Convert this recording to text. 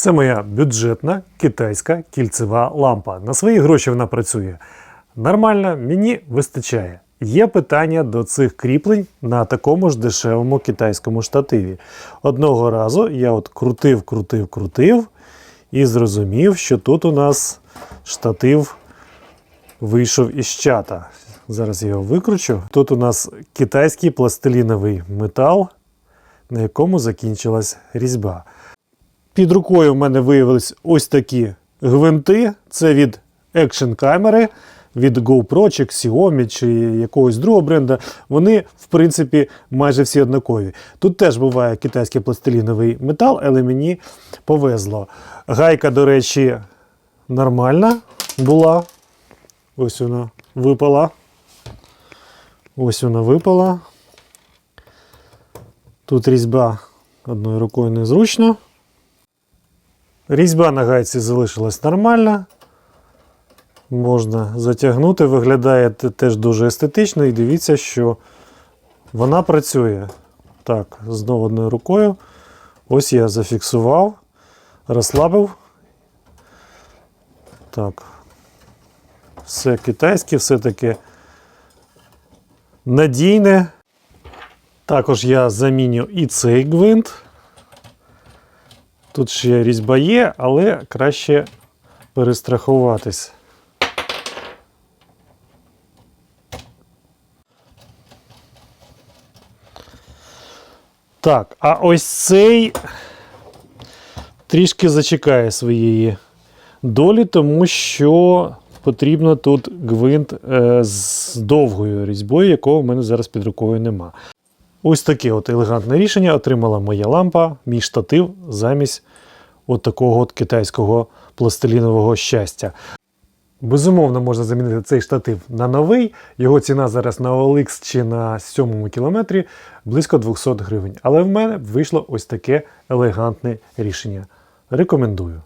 Це моя бюджетна китайська кільцева лампа. На свої гроші вона працює. Нормально, мені вистачає. Є питання до цих кріплень на такому ж дешевому китайському штативі. Одного разу я от крутив, крутив, крутив і зрозумів, що тут у нас штатив вийшов із чата. Зараз я його викручу. Тут у нас китайський пластиліновий метал, на якому закінчилась різьба. Під рукою в мене виявились ось такі гвинти. Це від екшн камери, від GoPro чи Xiaomi чи якогось другого бренда. Вони, в принципі, майже всі однакові. Тут теж буває китайський пластиліновий метал, але мені повезло. Гайка, до речі, нормальна була. Ось вона випала. Ось вона випала. Тут різьба одною рукою незручно. Різьба на гайці залишилась нормальна. Можна затягнути, виглядає теж дуже естетично, і дивіться, що вона працює. Так, знову одною рукою. Ось я зафіксував, розслабив. Так. Все китайське, все таке надійне. Також я заміню і цей гвинт. Тут ще різьба є, але краще перестрахуватись. Так, а ось цей трішки зачекає своєї долі, тому що потрібно тут гвинт е, з довгою різьбою, якого в мене зараз під рукою нема. Ось таке от елегантне рішення отримала моя лампа, мій штатив замість от такого от китайського пластилінового щастя. Безумовно, можна замінити цей штатив на новий. Його ціна зараз на OLX чи на сьомому кілометрі близько 200 гривень. Але в мене вийшло ось таке елегантне рішення. Рекомендую.